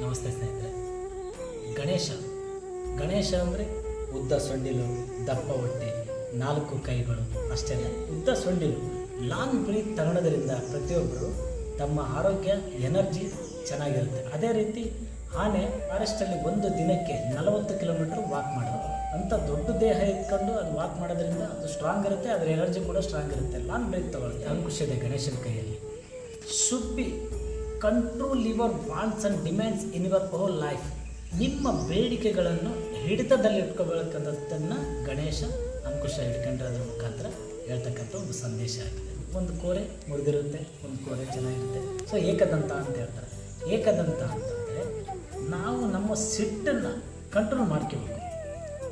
ನಮಸ್ತೆ ಸ್ನೇಹಿತರೆ. ಗಣೇಶ. ಗಣೇಶ ಅಂದರೆ ಉದ್ದ ಸೊಂಡಿಲು, ದಪ್ಪ ಹೊಟ್ಟೆ, ನಾಲ್ಕು ಕೈಗಳು ಅಷ್ಟೇ ಉದ್ದ ಸೊಂಡಿಲು. ಲಾಂಗ್ ಬ್ರೀತ್ ತಗೊಳ್ಳೋದ್ರಿಂದ ಪ್ರತಿಯೊಬ್ಬರು ತಮ್ಮ ಆರೋಗ್ಯ, ಎನರ್ಜಿ ಚೆನ್ನಾಗಿರುತ್ತೆ. ಅದೇ ರೀತಿ ಆನೆ ಫಾರೆಸ್ಟಲ್ಲಿ ಒಂದು ದಿನಕ್ಕೆ ನಲವತ್ತು ಕಿಲೋಮೀಟ್ರ್ ವಾಕ್ ಮಾಡೋದು ಅಂಥ ದೊಡ್ಡ ದೇಹ ಇಟ್ಕೊಂಡು ಅದು ವಾಕ್ ಮಾಡೋದ್ರಿಂದ ಅದು ಸ್ಟ್ರಾಂಗ್ ಇರುತ್ತೆ, ಅದರ ಎನರ್ಜಿ ಕೂಡ ಸ್ಟ್ರಾಂಗ್ ಇರುತ್ತೆ. ಲಾಂಗ್ ಬ್ರೇಕ್ ತಗೊಳ್ತೆ ಅಂಕುಶ ಇದೆ ಗಣೇಶನ ಕೈಯಲ್ಲಿ. Should be control your wants and demands in your whole life. ನಿಮ್ಮ ಬೇಡಿಕೆಗಳನ್ನು ಹಿಡಿತದಲ್ಲಿ ಇಟ್ಕೋಬೇಕಂಥದ್ದನ್ನು ಗಣೇಶ ಅಂಕುಶ ಇಟ್ಕೊಂಡಿರೋದ್ರ ಮುಖಾಂತರ ಹೇಳ್ತಕ್ಕಂಥ ಒಂದು ಸಂದೇಶ ಆಗಿದೆ. ಒಂದು ಕೋರೆ ಮುರಿದಿರುತ್ತೆ, ಒಂದು ಕೋರೆ ಚೆನ್ನಾಗಿರುತ್ತೆ. ಸೊ ಏಕದಂತ ಅಂತ ಹೇಳ್ತಾರೆ. ಏಕದಂತ ಅಂತಂದರೆ ನಾವು ನಮ್ಮ ಸಿಟ್ಟನ್ನು ಕಂಟ್ರೋಲ್ ಮಾಡ್ಕೋಬೇಕು.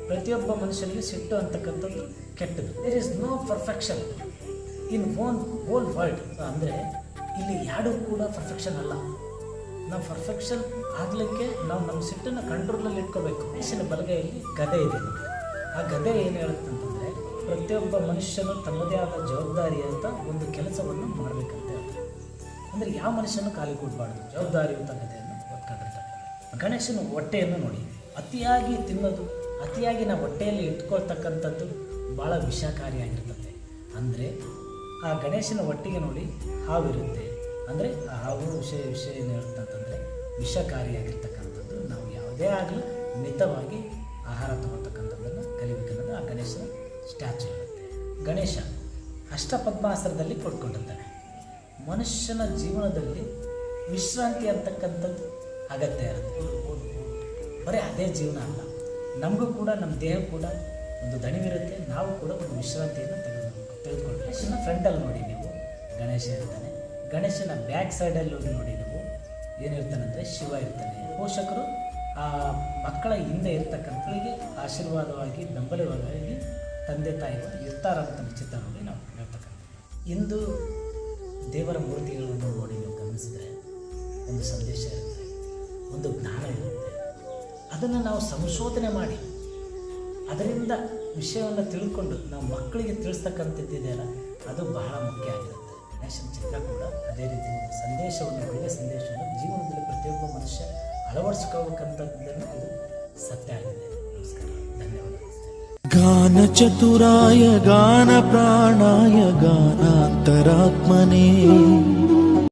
ಪ್ರತಿಯೊಬ್ಬ ಮನುಷ್ಯನಿಗೆ ಸಿಟ್ಟು ಅಂತಕ್ಕಂಥದ್ದು ಕೆಟ್ಟದ್ದು. There is no perfection in own whole world ಅಂದರೆ ಇಲ್ಲಿ ಯಾರೂ ಕೂಡ ಪರ್ಫೆಕ್ಷನ್ ಅಲ್ಲ. ನಾವು ಪರ್ಫೆಕ್ಷನ್ ಆಗಲಿಕ್ಕೆ ನಾವು ನಮ್ಮ ಸಿಟ್ಟನ್ನು ಕಂಟ್ರೋಲಲ್ಲಿ ಇಟ್ಕೋಬೇಕು. ಮನುಷ್ಯನ ಬಲಗೈಯಲ್ಲಿ ಗದೆ ಇದೆ. ಆ ಗದೆ ಏನು ಹೇಳುತ್ತೆ ಅಂತಂದರೆ, ಪ್ರತಿಯೊಬ್ಬ ಮನುಷ್ಯನು ತಮ್ಮದೇ ಆದ ಜವಾಬ್ದಾರಿ ಅಂತ ಒಂದು ಕೆಲಸವನ್ನು ಮಾಡಬೇಕಂತ ಹೇಳ್ತಾರೆ. ಅಂದರೆ ಯಾವ ಮನುಷ್ಯನು ಖಾಲಿ ಕೂಡಬಾರ್ದು? ಜವಾಬ್ದಾರಿಯುತ ಗದೆಯನ್ನು ಒತ್ಕೊಂಡಿರ್ತಾರೆ ಗಣೇಶನ ಹೊಟ್ಟೆಯನ್ನು ನೋಡಿ, ಅತಿಯಾಗಿ ತಿನ್ನೋದು, ಅತಿಯಾಗಿ ನಾವು ಹೊಟ್ಟೆಯಲ್ಲಿ ಇಟ್ಕೊಳ್ತಕ್ಕಂಥದ್ದು ಭಾಳ ವಿಷಕಾರಿಯಾಗಿರ್ತದೆ ಅಂದರೆ ಆ ಗಣೇಶನ ಹೊಟ್ಟೆಗೆ ನೋಡಿ ಹಾವಿರುತ್ತೆ. ಅಂದರೆ ಆ ಹಾವು ವಿಷಯ ವಿಷಯ ಏನು ಹೇಳ್ತಂತಂದರೆ ವಿಷಕಾರಿಯಾಗಿರ್ತಕ್ಕಂಥದ್ದು. ನಾವು ಯಾವುದೇ ಆಗಲಿ ಮಿತವಾಗಿ ಆಹಾರ ತಗೊಳ್ತಕ್ಕಂಥದ್ದನ್ನು ಕಲಿಬೇಕನ್ನೋದು ಆ ಗಣೇಶನ ಸ್ಟ್ಯಾಚು ಇರುತ್ತೆ. ಗಣೇಶ ಅಷ್ಟಪದ್ಮಾಸ್ತ್ರದಲ್ಲಿ ಕೊಟ್ಕೊಂಡಿರ್ತಾನೆ ಮನುಷ್ಯನ ಜೀವನದಲ್ಲಿ ವಿಶ್ರಾಂತಿ ಅಂತಕ್ಕಂಥದ್ದು ಅಗತ್ಯ ಇರುತ್ತೆ. ಬರೀ ಅದೇ ಜೀವನ ಅಲ್ಲ, ನಮಗೂ ಕೂಡ ನಮ್ಮ ದೇಹ ಕೂಡ ಒಂದು ದಣಿವಿರುತ್ತೆ. ನಾವು ಕೂಡ ಒಂದು ವಿಶ್ರಾಂತಿಯನ್ನು ತೆಗೆದು ತೆಗೆದುಕೊಂಡು ಗಣೇಶನ ಫ್ರಂಟಲ್ಲಿ ನೋಡಿ ನೀವು, ಗಣೇಶ ಇರ್ತಾನೆ. ಗಣೇಶನ ಬ್ಯಾಕ್ ಸೈಡಲ್ಲಿ ಹೋಗಿ ನೋಡಿ ನಾವು ಏನಿರ್ತಾನಂದರೆ ಶಿವ ಇರ್ತಾನೆ. ಪೋಷಕರು ಆ ಮಕ್ಕಳ ಹಿಂದೆ ಇರ್ತಕ್ಕಂಥವರಿಗೆ ಆಶೀರ್ವಾದವಾಗಿ, ಬೆಂಬಲವಾಗಿ ತಂದೆ ತಾಯಿಗಳು ಇರ್ತಾರಂತ ಚಿತ್ರ ನೋಡಿ ನಾವು ಹೇಳ್ತಕ್ಕಂಥ ಇಂದು ದೇವರ ಮೂರ್ತಿಗಳನ್ನು ನೋಡಿ ನೀವು ಗಮನಿಸಿದರೆ ಒಂದು ಸಂದೇಶ ಇರುತ್ತೆ, ಒಂದು ಜ್ಞಾನ ಇರುತ್ತೆ. ಅದನ್ನು ನಾವು ಸಂಶೋಧನೆ ಮಾಡಿ, ಅದರಿಂದ ವಿಷಯವನ್ನು ತಿಳ್ಕೊಂಡು ನಾವು ಮಕ್ಕಳಿಗೆ ತಿಳಿಸ್ತಕ್ಕಂಥದ್ದಿದೆಯಲ್ಲ, ಅದು ಬಹಳ ಮುಖ್ಯ ಆಗಿರುತ್ತೆ. ನ್ಯಾಷನ್ ಚಿತ್ರ ಕೂಡ ಅದೇ ರೀತಿ ಒಂದು ಸಂದೇಶವನ್ನು ಒಳ್ಳೆಯ ಸಂದೇಶವನ್ನು ಜೀವನದಲ್ಲಿ ಪ್ರತಿಯೊಬ್ಬ ಮನುಷ್ಯ ಅಳವಡಿಸ್ಕೋಬೇಕಂತದ್ದನ್ನು ಇದು ಸತ್ಯ ಆಗಿದೆ ನಮಸ್ಕಾರ ಧನ್ಯವಾದ ಗಾನ ಚತುರಾಯ ಗಾನ ಪ್ರಾಣಾಯ ಗಾನಾಂತರಾತ್ಮನೇ